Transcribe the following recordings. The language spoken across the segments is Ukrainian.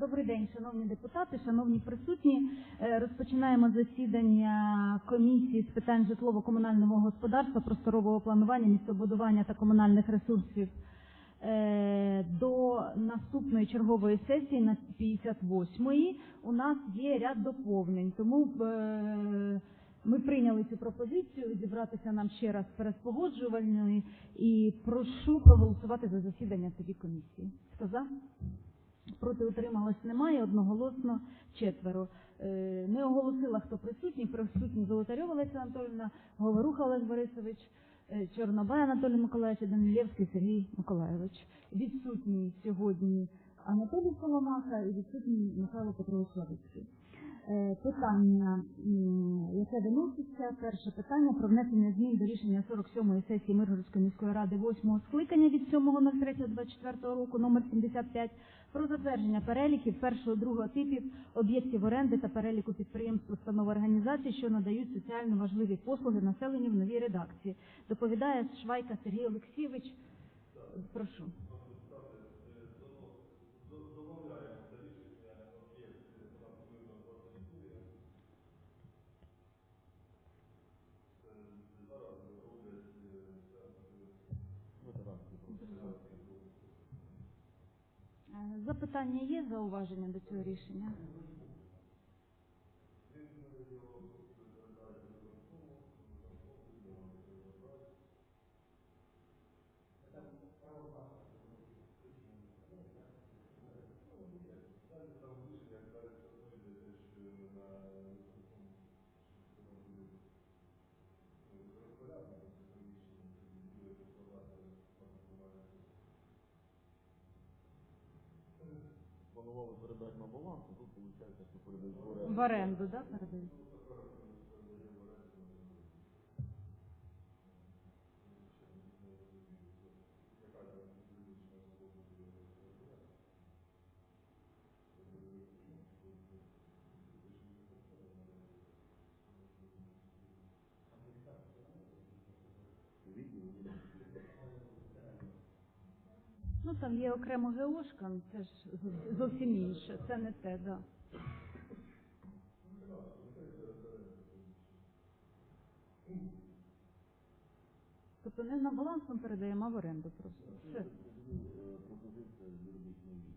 Добрий день, шановні депутати, шановні присутні. Е, Розпочинаємо засідання комісії з питань житлово-комунального господарства, просторового планування, містобудування та комунальних ресурсів е, до наступної чергової сесії на 58-ї. У нас є ряд доповнень, тому е, ми прийняли цю пропозицію зібратися нам ще раз перед погоджувальною і прошу проголосувати за засідання тоді комісії. Хто за? Проти утрималось немає, одноголосно четверо. Е, Не оголосила, хто присутній. Присутні Золотарьова Леся Анатольовна, Говоруха Олег Борисович, е, Чорнобай Анатолій Миколаївич Данилєвський Сергій Миколаївич. Відсутній сьогодні Анатолій Коломаха і відсутній Михайло Петрович Лавицький. Е, Питання, яке виноситься, перше питання про внесення змін до рішення 47-ї сесії Миргородської міської ради 8-го скликання від 7.03.24 року номер 75 про затвердження переліків першого другого типів об'єктів оренди та переліку підприємств, установ організацій, що надають соціально важливі послуги населенню в новій редакції. Доповідає Швайка Сергій Олексійович. Прошу. Запитання є, зауваження до цього рішення? Планували передати на баланс, а тут виходить, що передають в оренду. В оренду, да, передають? Ну там є окремо ГОшка, ну, це ж зовсім інше, це не те, да. Тобто не на баланс ми передаємо, а в оренду просто. Все. Е, Пропозиція юридичної відділу.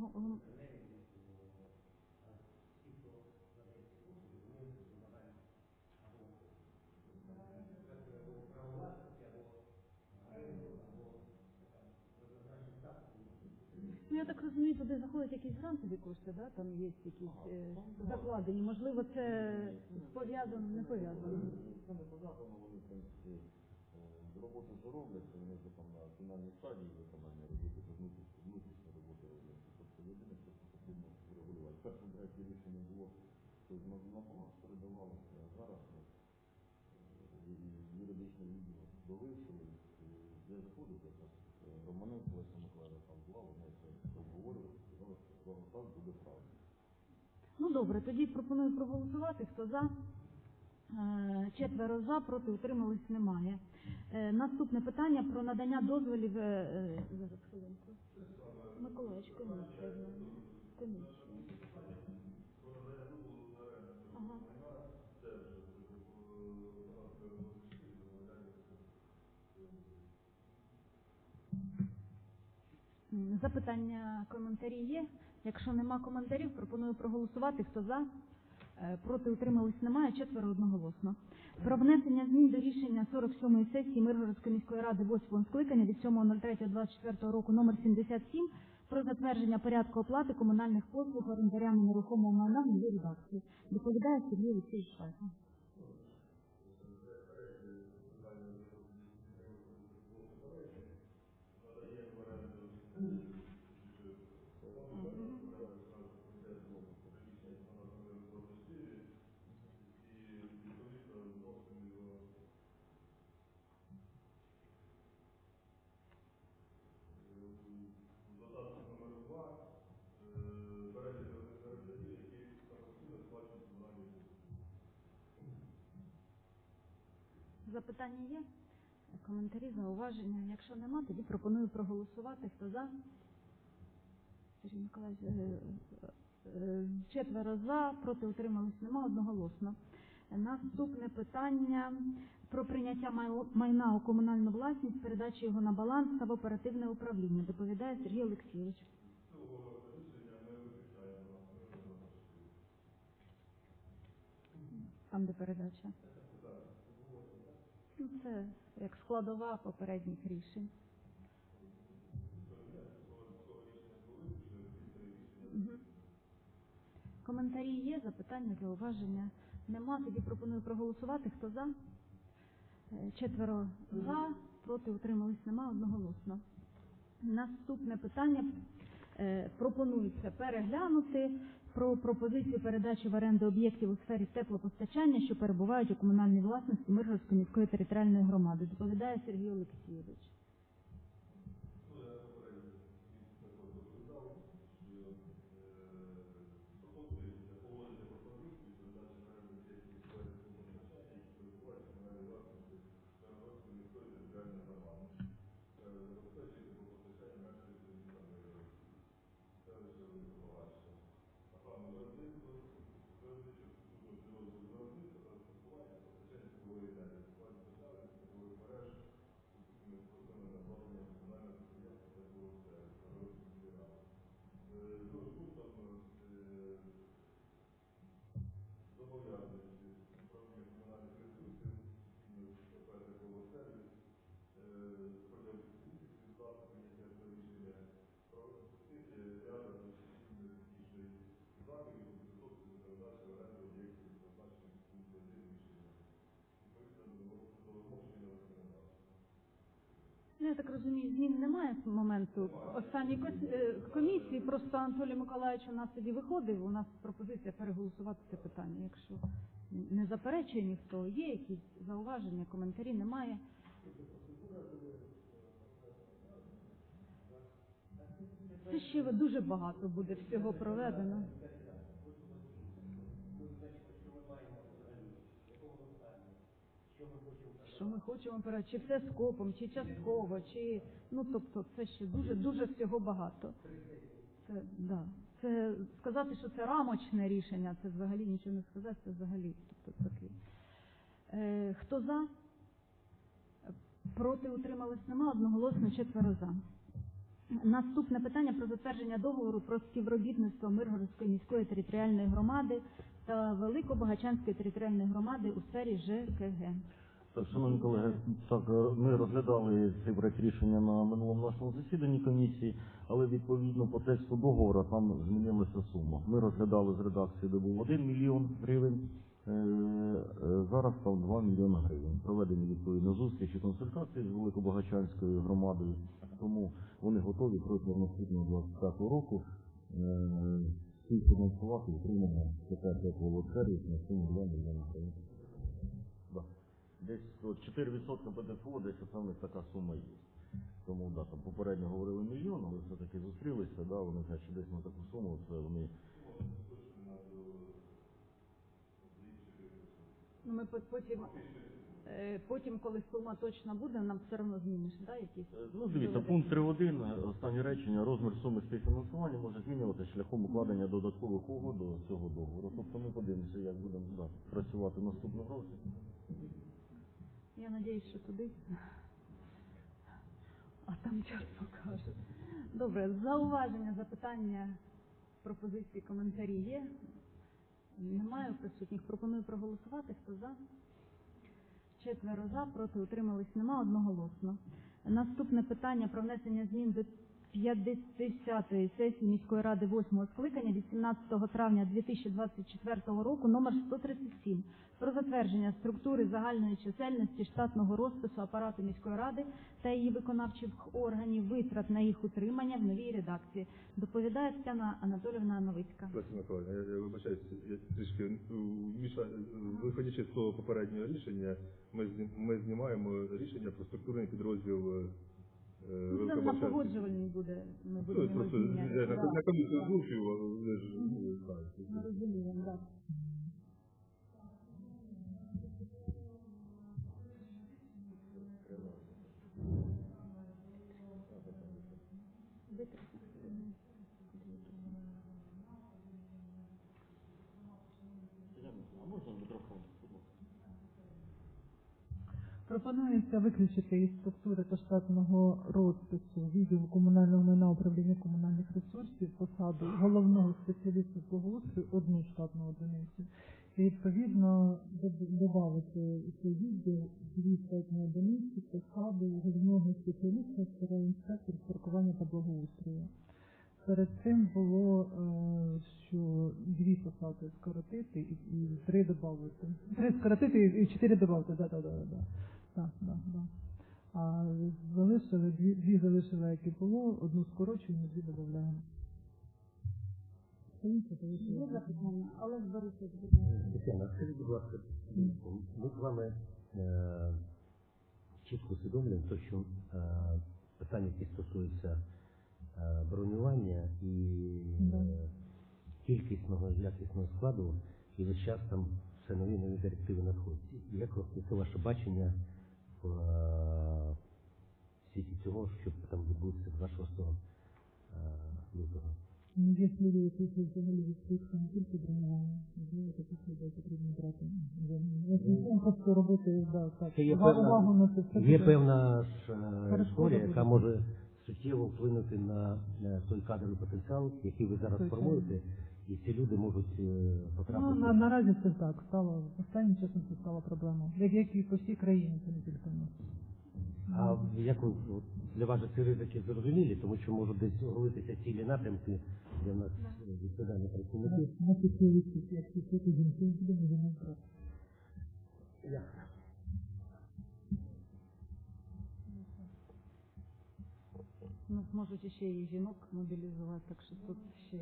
Го- го- Ну, я так розумію, туди заходять якісь грантові кошти, да? там є якісь е, закладені. Можливо, це пов'язано, не пов'язано. Це не пов'язано, вони, в принципі, е, роботу вже вони вже там на фінальній стадії виконання роботи, то внутрішні, внутрішні роботи роблять. Тобто єдине, що потрібно врегулювати. В першому проєкті рішення було, що на де заходить якраз е, Леся Миколаївна там була, вони це що так буде правильно. Ну добре, тоді пропоную проголосувати. Хто за? Е, Четверо за, проти утримались немає. Е, Наступне питання про надання дозволів. е, Зараз хвилинку. Миколаївич, комісія. Комісія. Запитання, коментарі є. Якщо нема коментарів, пропоную проголосувати. Хто за? Е, Проти утримались немає, четверо одноголосно. Про внесення змін до рішення 47-ї сесії Миргородської міської ради 8 скликання від 7.03.24 року номер 77 про затвердження порядку оплати комунальних послуг орендарями нерухомого майна в редакції. Доповідає Сергій Олексійович Швайка. Запитання є? Коментарі, зауваження? Якщо нема, тоді пропоную проголосувати. Хто за? Сергій Миколаївич, е, е, четверо за, проти утримались нема, одноголосно. Наступне питання про прийняття майна у комунальну власність, передачі його на баланс та в оперативне управління. Доповідає Сергій Олексійович. Там, де передача. Ну, це як складова попередніх рішень. Коментарі є, запитання, зауваження нема. Тоді пропоную проголосувати. Хто за? Е, Четверо за, проти утримались нема, одноголосно. Наступне питання е, пропонується переглянути про пропозицію передачі в оренду об'єктів у сфері теплопостачання, що перебувають у комунальній власності Миргородської міської територіальної громади. Доповідає Сергій Олексійович. individual. Розумію, змін немає з моменту останньої кос- е, комісії. Просто Анатолій Миколаївич у нас тоді виходив. У нас пропозиція переголосувати це питання. Якщо не заперечує ніхто, є якісь зауваження, коментарі немає. Це ще дуже багато буде всього проведено. Що ми хочемо перед чи все скопом, чи частково, чи ну тобто це ще дуже дуже всього багато. Це да. Це сказати, що це рамочне рішення, це взагалі нічого не сказати, це взагалі тобто такий. Е, хто за? Проти утримались нема, одноголосно четверо за. Наступне питання про затвердження договору про співробітництво Миргородської міської територіальної громади та Великобагачанської територіальної громади у сфері ЖКГ. Шановні колеги, так е, ми розглядали цей проект рішення на минулому нашому засіданні комісії, але відповідно по тексту договору там змінилася сума. Ми розглядали з редакції, де був 1 мільйон гривень, е, е, зараз там 2 мільйони гривень. Проведені відповідно зустрічі консультації з Великобагачанською громадою, тому вони готові протягом наступного 25 року співфінансувати утримання КП «Тепловодсервіс» на суму 2 мільйони гривень. Десь от 4% ПДФО, десь них така сума є. Тому да, там попередньо говорили мільйон, але все-таки зустрілися, да, вони кажуть, що десь на таку суму, це вони Ну, ми по- потім, е, потім, коли сума точно буде, нам все одно зміниш, да, якісь? Е, Ну, дивіться, пункт 3.1, е, останнє речення, розмір суми співфінансування може змінюватися шляхом укладення додаткових угод до цього договору. Тобто ми подивимося, як будемо да, працювати наступного року. Я надіюсь, що туди. А там час покаже. Добре, зауваження, запитання, пропозиції, коментарі є. Немає присутніх. Пропоную проголосувати. Хто за? Четверо за, проти утримались нема, одноголосно. Наступне питання про внесення змін до 50-ї сесії міської ради 8 скликання 18 травня 2024 року номер 137 про затвердження структури загальної чисельності штатного розпису апарату міської ради та її виконавчих органів витрат на їх утримання в новій редакції. Доповідає Тетяна Анатолівна Новицька. Леся Миколаївна, я, я вибачаюсь, я трішки е, вміша- виходячи з того попереднього рішення, ми, ми знімаємо рішення про структурний підрозділ е, Ну, там на погоджувальній буде. Ми Ну, будемо на, комісію озвучив, а ви ж ну, знаєте. Ми розуміємо, так. Пропонується виключити із структури та штатного розпису відділу комунального майна управління комунальних ресурсів посаду головного спеціаліста з благоустрою одну штатну одиницю. І відповідно дод- додати цей відділ дві штатні одиниці посаду головного спеціаліста старого інспектора з паркування та благоустрою. Перед цим було, е, що дві посади скоротити і, три додати. Три скоротити і чотири додати, да, да, да, да. Так, да, да. А залишили, дві, дві залишили, як і було, одну скорочуємо, дві додаємо. Все інше. Є запитання? Олег Борисович. Тетяна, скажіть, будь ласка, ми з вами е, чітко усвідомлюємо, те, що е, питання, які стосуються е, бронювання і е, кількісного і якісного складу, і весь час там все нові нові директиви надходять. Як яке ваше бачення в е, світі цього, що там відбудеться 26 е, лютого? Ну, Є люди, взагалі відкритися не тільки бронювання, можливо, таких людей потрібно брати. Я просто робити, да, так, Це є увагу певна- увагу на це. Є певна ж е, історія, яка може суттєво вплинути на е, той кадровий потенціал, який ви зараз формуєте, і ці люди можуть е, Ну, потрапити. на, наразі це так стало, останнім часом це стало проблемою. Як, як і по всій країні, це не тільки в нас. А як ви от, для вас же ці ризики зрозумілі, тому що можуть десь оголитися цілі напрямки, де в нас е, відповідальні працівники. На підсилці, як підсилити жінки, будемо за ним. У нас можуть ще і жінок мобілізувати, так що тут ще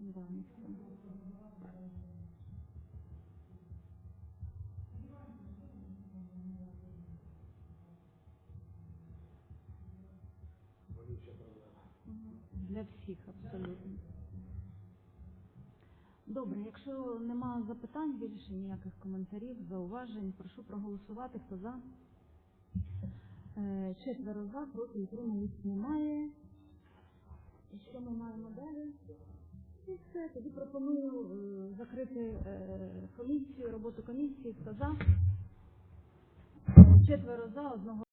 ніхто. Для всіх абсолютно. Добре, якщо нема запитань, більше ніяких коментарів, зауважень, прошу проголосувати. Хто за? Е, Четверо за, проти утримались немає. І що ми маємо далі? Все, тоді пропоную е, закрити е, комісію, роботу комісії. Хто за? Четверо за, одного